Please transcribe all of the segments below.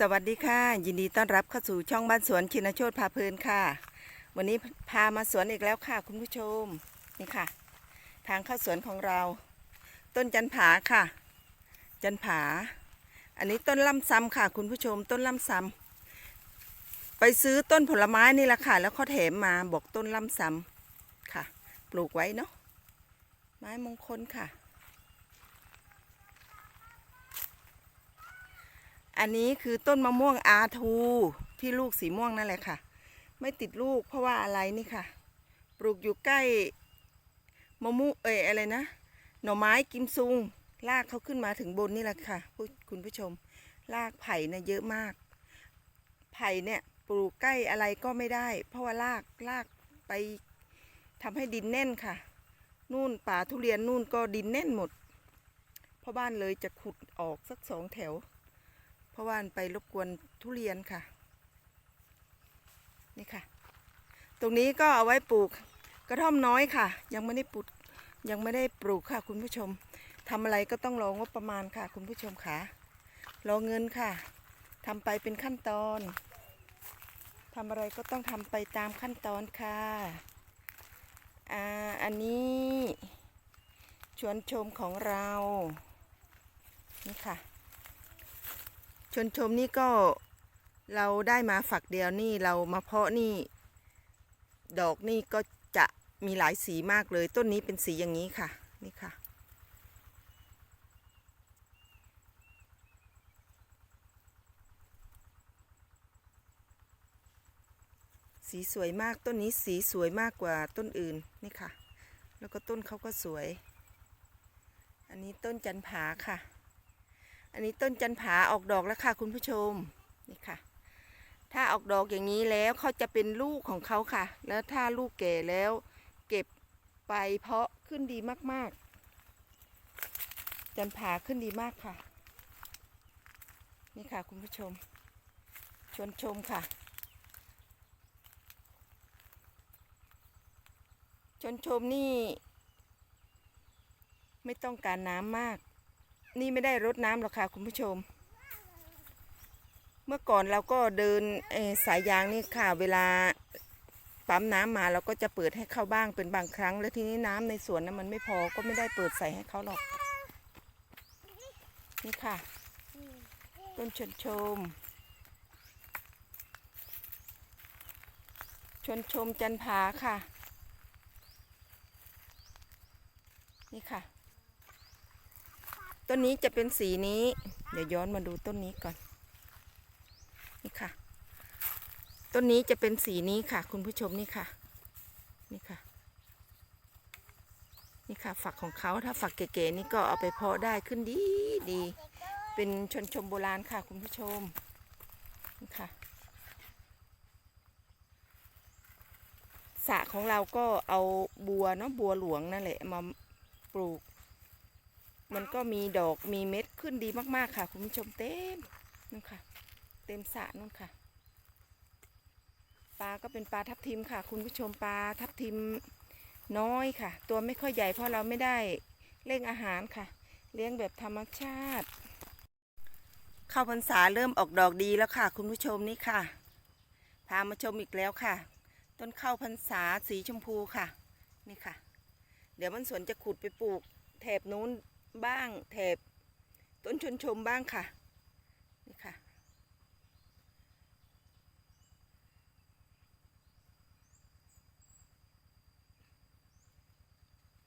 สวัสดีค่ะ ยินดีต้อนรับเข้าสู่ช่องบ้านสวนชินโชตพาเพลินค่ะ วันนี้พามาสวนอีกแล้วค่ะ คุณผู้ชมนี่ค่ะ ทางเข้าสวนของเรา ต้นจันผาค่ะ จันผา อันนี้ต้นล่ำซำค่ะ คุณผู้ชมต้นล่ำซำไปซื้อต้นผลไม้นี่แหละค่ะ แล้วเขาแถมมาบอกต้นล่ำซำค่ะ ปลูกไว้เนาะไม้มงคลค่ะ อันนี้คือต้นมะม่วงอาทูที่ลูกสีม่วงนั่นแหละค่ะ ไม่ติดลูกเพราะว่าอะไรนี่ค่ะ ปลูกอยู่ใกล้มะม่วงเอยอะไรนะ หน่อไม้กิมซุงลากเขาขึ้นมาถึงบนนี่แหละค่ะคุณผู้ชมลากไผ่เนี่ยเยอะมาก ไผ่เนี่ยปลูกใกล้อะไรก็ไม่ได้ เพราะว่าลากลากไปทำให้ดินแน่นค่ะ นู่นป่าทุเรียนนู่นก็ดินแน่นหมดพ่อบ้านเลยจะขุดออกสักสองแถว เพราะว่านไปรบกวนทุเรียนค่ะ นี่ค่ะ ตรงนี้ก็เอาไว้ปลูกกระท่อมน้อยค่ะ ยังไม่ได้ปลูกยังไม่ได้ปลูกค่ะ คุณผู้ชมทำอะไรก็ต้องรองบประมาณค่ะ คุณผู้ชมค่ะรอเงินค่ะทำไปเป็นขั้นตอนทำอะไรก็ต้องทำไปตามขั้นตอนค่ะอ่าอันนี้ชวนชมของเรา นี่ค่ะ ชนชมนี่ก็เราได้มาฝักเดียวนี่เรามาเพาะนี่ ดอกนี่ก็จะมีหลายสีมากเลย ต้นนี้เป็นสีอย่างนี้ค่ะ นี่ค่ะ สีสวยมากต้นนี้สีสวยมากกว่าต้นอื่นนี่ค่ะ แล้วก็ต้นเขาก็สวย อันนี้ต้นจันผาค่ะ อันนี้ต้นจันผาออกดอกแล้วค่ะ คุณผู้ชมนี่ค่ะ ถ้าออกดอกอย่างนี้แล้วเขาจะเป็นลูกของเขาค่ะ แล้วถ้าลูกแก่แล้ว เก็บไปเพาะขึ้นดีมาก ๆ จันผาขึ้นดีมากค่ะ นี่ค่ะ คุณผู้ชม ชวนชมค่ะ ชวนชมนี่ ไม่ต้องการน้ำมาก นี่ไม่ได้รดน้ำหรอกค่ะคุณผู้ชม เมื่อก่อนเราก็เดินสายยางนี่ค่ะ เวลาปั๊มน้ำมาเราก็จะเปิดให้เข้าบ้างเป็นบางครั้ง แล้วทีนี้น้ำในสวนนั้นมันไม่พอก็ไม่ได้เปิดใส่ให้เขาหรอก นี่ค่ะ ต้นชนชม ชนชมจันผาค่ะ นี่ค่ะ ต้นนี้จะเป็นสีนี้ เดี๋ยวย้อนมาดูต้นนี้ก่อน นี่ค่ะ ต้นนี้จะเป็นสีนี้ค่ะ คุณผู้ชมนี่ค่ะ นี่ค่ะ นี่ค่ะ ฝักของเขาถ้าฝักเก๋ๆนี่ก็เอาไปเพาะได้ขึ้นดีดี เป็นชนชมโบราณค่ะ คุณผู้ชม นี่ค่ะสระของเราก็เอาบัวเนาะบัวหลวงนั่นแหละมาปลูก มันก็มีดอกมีเม็ดขึ้นดีมากๆค่ะ คุณผู้ชมเต็มนู่นค่ะ เต็มสระนู่นค่ะ ปลาก็เป็นปลาทับทิมค่ะ คุณผู้ชมปลาทับทิมน้อยค่ะ ตัวไม่ค่อยใหญ่เพราะเราไม่ได้เร่งอาหารค่ะ เลี้ยงแบบธรรมชาติข้าวพรรษาเริ่มออกดอกดีแล้วค่ะ คุณผู้ชมนี่ค่ะ พามาชมอีกแล้วค่ะ ต้นข้าวพรรษาสีชมพูค่ะ นี่ค่ะ เดี๋ยวมันสวนจะขุดไปปลูกแถบนู้น บ้างแถบต้นชนชมบ้างค่ะ นี่ค่ะ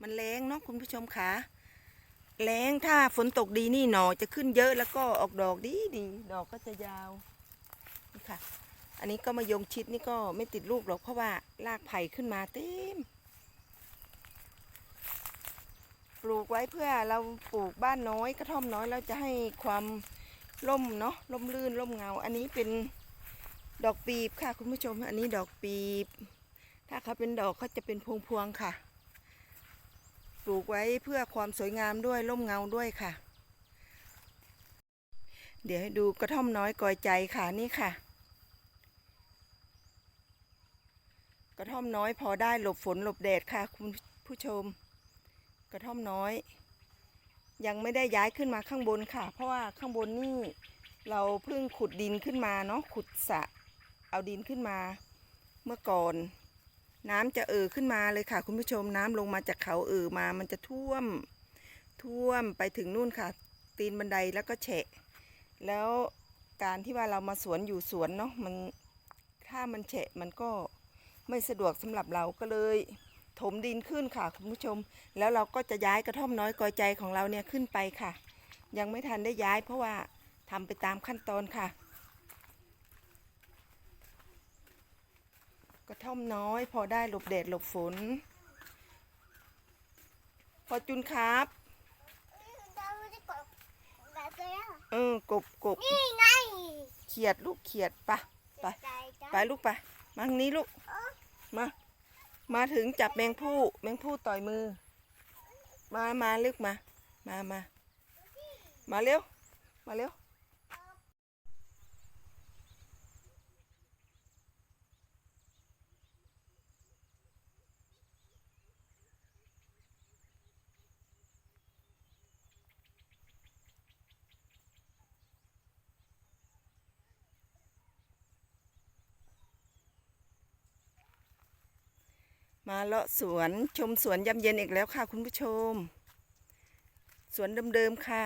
มันแรงเนาะคุณผู้ชมค่ะแรงถ้าฝนตกดีนี่หนอจะขึ้นเยอะแล้วก็ออกดอกดีดีดอกก็จะยาวนี่ค่ะ อันนี้ก็มายงชิดนี่ก็ไม่ติดลูกหรอกเพราะว่ารากไผ่ขึ้นมาเต็ม ป ลูกไว้เพื่อเราปลูกบ้านน้อยกระท่อมน้อยเราจะให้ความร่มเนาะร่มรื่นร่มเงา อันนี้เป็นดอกปีบค่ะ คุณผู้ชม อันนี้ดอกปีบ ถ้าเขาเป็นดอกเขาจะเป็นพวงๆค่ะ ปลูกไว้เพื่อความสวยงามด้วยร่มเงาด้วยค่ะ เดี๋ยวให้ดูกระท่อมน้อยกอยใจค่ะนี่ค่ะ กระท่อมน้อยพอได้หลบฝนหลบแดดค่ะ คุณผู้ชม กระท่อมน้อย ยังไม่ได้ย้ายขึ้นมาข้างบนค่ะ เพราะว่าข้างบนนี่เราเพิ่งขุดดินขึ้นมาเนาะขุดสะเอาดินขึ้นมา เมื่อก่อน น้ำจะเอ่อขึ้นมาเลยค่ะ คุณผู้ชมน้ำลงมาจากเขาเอ่อมา มันจะท่วมท่วมไปถึงนู่นค่ะ ตีนบันไดแล้วก็แฉะ แล้วการที่ว่าเรามาสวนอยู่สวนเนาะมันถ้ามันแฉะมันก็ไม่สะดวกสำหรับเราก็เลย ถมดินขึ้นค่ะคุณผู้ชม แล้วเราก็จะย้ายกระท่อมน้อยกอยใจของเราเนี่ยขึ้นไปค่ะ ยังไม่ทันได้ย้ายเพราะว่าทำไปตามขั้นตอนค่ะ กระท่อมน้อยพอได้หลบแดดหลบฝน พอจุนครับเราไม่ได้กดแบบนี้อะเออกบกบนี่ไงเขียดลูกเขียดปะไปใจจ้ะไปลูกไปมาทางนี้ลูกมา มาถึงจับแมงผู้แมงผู้ต่อยมือ มามาลึกมา มามา มาเร็ว มาเร็ว มาเลาะสวนชมสวนยำเย็นอีกแล้วค่ะ คุณผู้ชม สวนเดิมๆค่ะ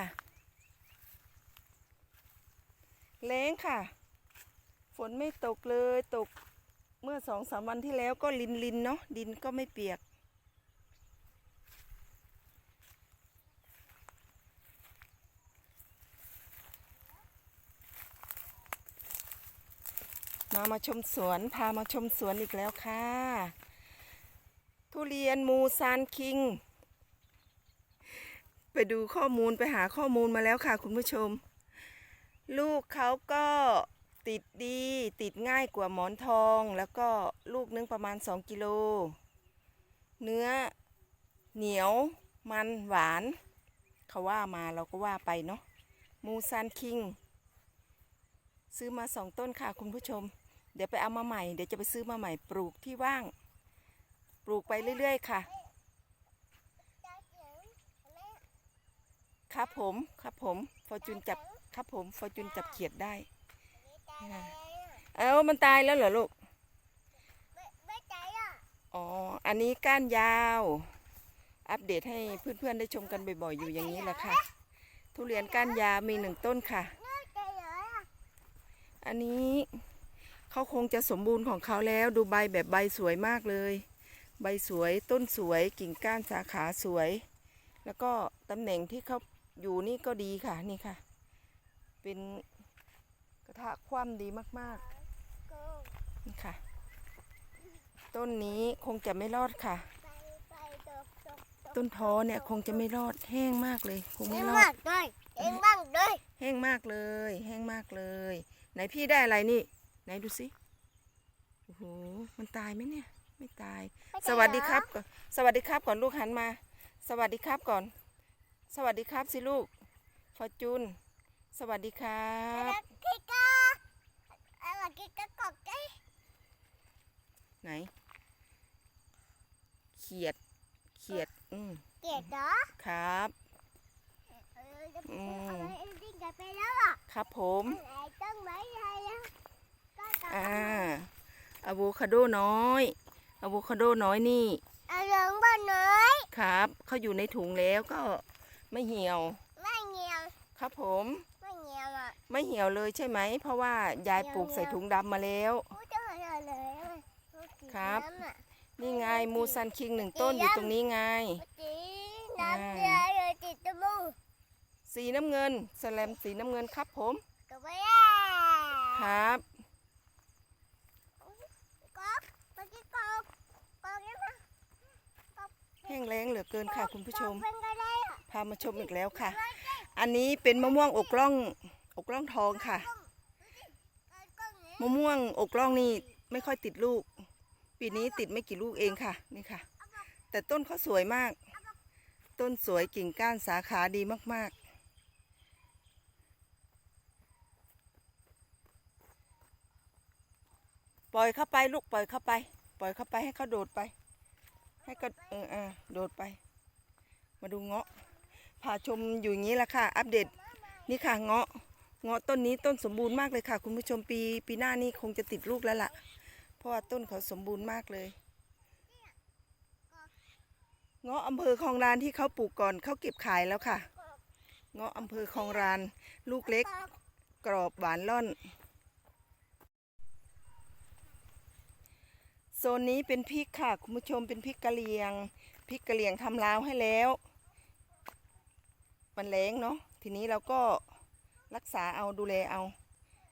แล้งค่ะ ฝนไม่ตกเลยตกเมื่อสองสามวันที่แล้วก็ลินลินเนาะดินก็ไม่เปียก มามาชมสวน พามาชมสวนอีกแล้วค่ะ เรียนมูซานคิง ไปดูข้อมูลไปหาข้อมูลมาแล้วค่ะคุณผู้ชม ลูกเขาก็ติดดีติดง่ายกว่าหมอนทอง แล้วก็ลูกนึงประมาณ 2 กิโล เนื้อเหนียวมันหวาน เขาว่ามาเราก็ว่าไปเนาะมูซานคิง ซื้อมาสองต้นค่ะคุณผู้ชม เดี๋ยวไปเอามาใหม่ เดี๋ยวจะไปซื้อมาใหม่ปลูกที่ว่าง ปลูกไปเรื่อย ๆ ค่ะจ้าเจ๋งแม่ครับผมครับผมฟอร์จูนจับครับผมฟอร์จูนจับเขียดได้ไม่ใจอะไรอะเอ้ามันตายแล้วเหรอลูกไม่ไม่ใจอะอ๋อ อันนี้ก้านยาว อัปเดตให้เพื่อนๆได้ชมกันบ่อยๆ อยู่อย่างนี้แหละค่ะ ทุเรียนก้านยาวมีหนึ่งต้นค่ะไม่ใจเลยอะอันนี้เขาคงจะสมบูรณ์ของเขาแล้วดูใบแบบใบสวยมากเลย ใบสวยต้นสวยกิ่งก้านสาขาสวย แล้วก็ตำแหน่งที่เขาอยู่นี่ก็ดีค่ะนี่ค่ะ เป็นกระทะคว่ำดีมากกูๆนี่ค่ะ ต้นนี้คงจะไม่รอดค่ะไปไปตกตกตกต้นท้อเนี่ยคงจะไม่รอดแห้งมากเลย คงเอ็ไม่งรอมาดกด้วยเอ็งบ้างด้วยแห้งมากเลย แห้งมากเลย ไหนพี่ได้อะไรนี่ ไหนดูสิโอ้โหมันตายไหมเนี่ย ไม่ตาย สวัสดีครับก่อนสวัสดีครับก่อนลูกหันมา สวัสดีครับก่อน สวัสดีครับสิลูกฟอร์จูนสวัสดีครัแล้บวกิ๊กกาอะไรกิ๊กกากอกใจไหน เขียด เขียด อืมเกลียดเหรอ ครับเออจะอืมอะไรเอ็งดิ้งกันไปแล้วอะครับผมอะไรต้องไว้อะไรอะก็ต้องอ่าอะโวคาโดน้อย อะโวคาโดน้อยนี่เอาเหลืองบ้านเนยครับเขาอยู่ในถุงแล้วก็ไม่เหี่ยว ไม่เงียวครับผม ไม่เงียวอะไม่เหี่ยวเลยใช่ไหม เพราะว่ายายปลูกใส่ถุงดำมาแล้วพูดจะเหลือเลยอะพูดกินครับ น้ำอะนี่ไงมูซันคิงหนึ่งต้นอยู่ตรงนี้ไงพูดจีน้ำเดือดเลยติดจมูกสีน้ำเงินสแลมสีน้ำเงินครับผม กับไปอะครับ ก๊อกเมื่อกี้ก๊อกก๊อกยังไง แห้งแล้งเหลือเกินค่ะ คุณผู้ชมก๊อกเป็นอะไรอะพามาชมอีกแล้วค่ะ อันนี้เป็นมะม่วงอกล่องอกล่องทองค่ะก๊อกนี้มะม่วงอกล่องนี่ไม่ค่อยติดลูก ปีนี้ติดไม่กี่ลูกเองค่ะ นี่ค่ะ แต่ต้นเขาสวยมาก ต้นสวยกิ่งก้านสาขาดีมาก ๆปล่อยเข้าไปลูกปล่อยเข้าไป ปล่อยเข้าไปให้เขาโดดไป ให้ก็เออเออโดดไป มาดูเงาะพาชมอยู่อย่างนี้แหละค่ะ อัปเดตนี่ค่ะเงาะเงาะต้นนี้ต้นสมบูรณ์มากเลยค่ะ คุณผู้ชมปีปีหน้านี่คงจะติดลูกแล้วล่ะ เพราะว่าต้นเขาสมบูรณ์มากเลยเงาะอำเภอคลองรานที่เขาปลูกก่อนเขาเก็บขายแล้วค่ะ เงาะอำเภอคลองราน ลูกเล็ก กรอบหวานล่อน โซนนี้เป็นพริกค่ะคุณผู้ชมเป็นพริกกะเหรี่ยงพริกกะเหรี่ยงทำลาวให้แล้วมันแรงเนาะทีนี้เราก็รักษาเอาดูแลเอา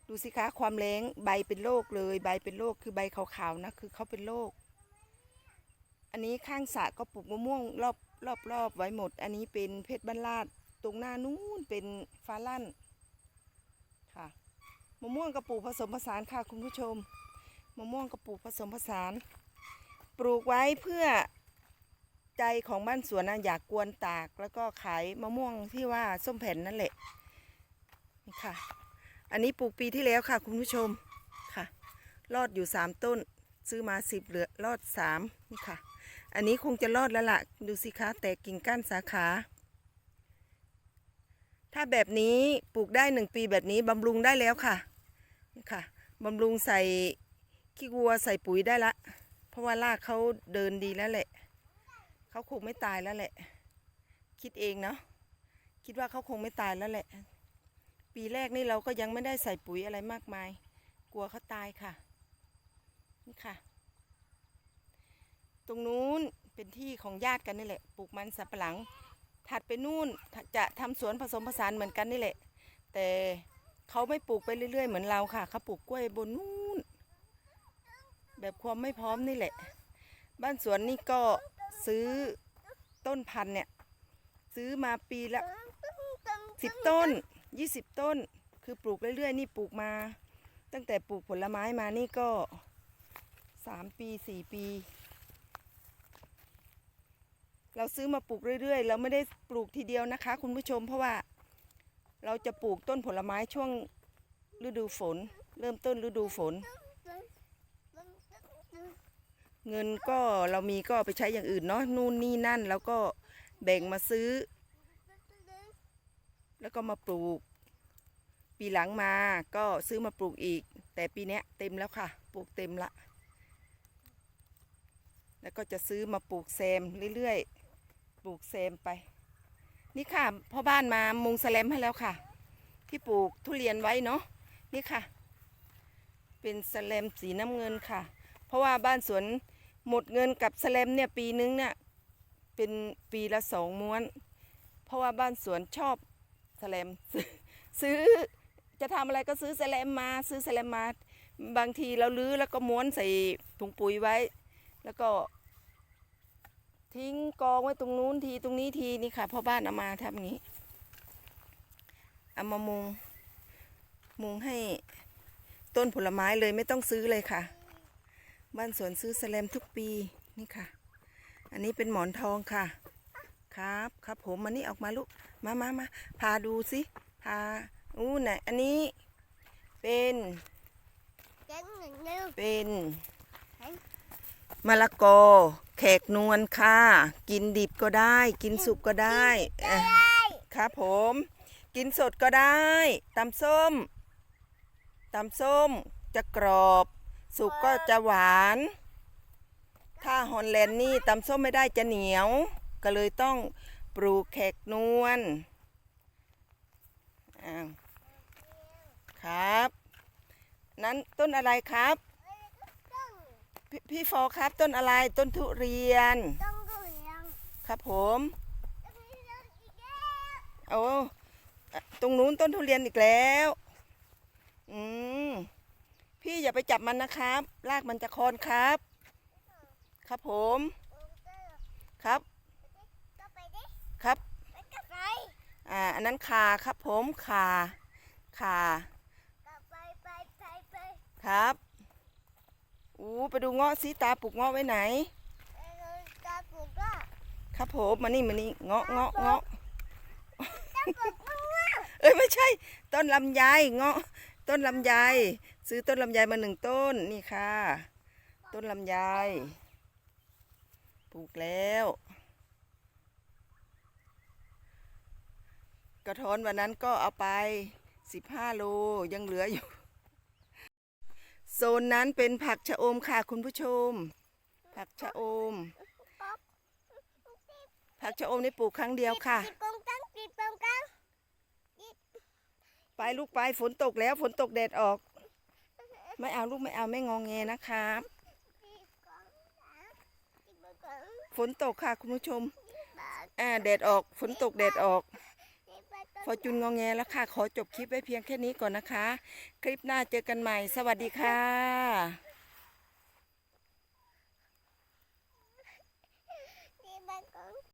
ดูสิคะความแรงใบเป็นโรคเลยใบเป็นโรคคือใบขาวๆนะคือเขาเป็นโรคอันนี้ข้างสระก็ปลูกมะม่วงรอบรอบรอบไว้หมด อันนี้เป็นเพชรบ้านลาดตรงหน้านู้นเป็นฟ้าลั่นค่ะมะม่วงกระปลูกผสมผสานค่ะคุณผู้ชม มะม่วงกระปลูกผสมผสาน ปลูกไว้เพื่อใจของบ้านสวนนะอยากกวนตาก แล้วก็ขายมะม่วงที่ว่าส้มแผ่นนั่นแหละนี่ค่ะ อันนี้ปลูกปีที่แล้วค่ะ คุณผู้ชมค่ะ รอดอยู่สามต้น ซื้อมาสิบเหลือรอดสามนี่ค่ะ อันนี้คงจะรอดแล้วล่ะ ดูสิคะแตกกิ่งก้านสาขา ถ้าแบบนี้ปลูกได้หนึ่งปีแบบนี้บำรุงได้แล้วค่ะนี่ค่ะบำรุงใส่ ขี้วัวใส่ปุ๋ยได้ละ เพราะว่ารากเขาเดินดีแล้วแหละ เขาคงไม่ตายแล้วแหละ คิดเองเนาะ คิดว่าเขาคงไม่ตายแล้วแหละ ปีแรกนี่เราก็ยังไม่ได้ใส่ปุ๋ยอะไรมากมาย กลัวเขาตายค่ะ นี่ค่ะ ตรงนู้นเป็นที่ของญาติกันนี่แหละ ปลูกมันสับปะหลัง ถัดไปนู่นจะทำสวนผสมผสานเหมือนกันนี่แหละ แต่เขาไม่ปลูกไปเรื่อยๆ เหมือนเราค่ะ เขาปลูกกล้วยบนนู้น แบบความไม่พร้อมนี่แหละ บ้านสวนนี่ก็ซื้อต้นพันธุ์เนี่ย ซื้อมาปีละสิบต้นยี่สิบต้น คือปลูกเรื่อยๆ นี่ปลูกมา ตั้งแต่ปลูกผลไม้มานี่ก็สามปีสี่ปี เราซื้อมาปลูกเรื่อยๆ เราไม่ได้ปลูกทีเดียวนะคะ คุณผู้ชมเพราะว่าเราจะปลูกต้นผลไม้ช่วงฤดูฝน เริ่มต้นฤดูฝน เงินก็เรามีก็ไปใช้อย่างอื่นเนาะนู่นนี่นั่น แล้วก็แบ่งมาซื้อ แล้วก็มาปลูก ปีหลังมาก็ซื้อมาปลูกอีก แต่ปีเนี้ยเต็มแล้วค่ะ ปลูกเต็มละ แล้วก็จะซื้อมาปลูกแซมเรื่อยๆ ปลูกแซมไป นี่ค่ะพ่อบ้านมามุงแสลมให้แล้วค่ะ ที่ปลูกทุเรียนไว้เนาะนี่ค่ะ เป็นแสลมสีน้ำเงินค่ะ เพราะว่าบ้านสวน หมดเงินกับแสแลมเนี่ยปีนึงเนี่ยเป็นปีละสองม้วน เพราะว่าบ้านสวนชอบแสแลมซื้อซื้อจะทำอะไรก็ซื้อแสแลมมาซื้อแสแลมมา บางทีเราลื้อแล้วก็ม้วนใส่ถุงปุ๋ยไว้ แล้วก็ ทิ้งกองไว้ตรงนู้นทีตรงนี้ทีนี่ค่ะพ่อบ้านเอามาทำอย่างนี้เอามามุงมุงให้ต้นผลไม้เลยไม่ต้องซื้อเลยค่ะ บ้านสวนซื้อแสแลมทุกปีนี่ค่ะ อันนี้เป็นหมอนทองค่ะ ครับครับผมมันนี่ออกมาลูกมามามาพาดูสิพาอู้ไหนอันนี้ เป็นเป็นมะละกอแขกนวลค่ะ กินดิบก็ได้ กินสุกก็ได้เอ่อครับผม กินสดก็ได้ตำส้มตำส้มจะกรอบ สุกก็จะหวาน ถ้าฮอลแลนด์นี่ตำส้มไม่ได้จะเหนียว ก็เลยต้องปลูกแขกนวลอ้าวครับ นั้นต้นอะไรครับพพี่ฟอครับต้นอะไรต้นทุเรียน ครับผมโอ้ตรงนู้นต้นทุเรียนอีกแล้วอืมพี่ อย่าไปจับมันนะครับรากมันจะคอนครับ ครับผม ครับ ครับ อ่า อันนั้นคาครับผมคาคาครับอู้ไปดูเงาะสิตาปลูกเงาะไว้ไหน ครับผมมานี่มานี่เงาะเงาะเงาะเอ้ยไม่ใช่ ต้นลำไยเงาะต้นลำไย ซื้อต้นลำไยมาหนึ่งต้นนี่ค่ะ ต้นลำไยปลูกแล้ว กระท้อนวันนั้นก็เอาไปสิบห้าโลยังเหลืออยู่ โซนนั้นเป็นผักชะอมค่ะคุณผู้ชม ผักชะอม ผักชะอมนี่ปลูกครั้งเดียวค่ะไปลูกไปฝนตกแล้วฝนตกแดดออก ไม่เอาลูกไม่เอาไม่งองแงนะครับ ฝนตกค่ะคุณผู้ชม อ่าแดดออกฝนตกแดดออก พอจุนงองแงแล้วค่ะ ขอจบคลิปไว้เพียงแค่นี้ก่อนนะคะ คลิปหน้าเจอกันใหม่ สวัสดีค่ะ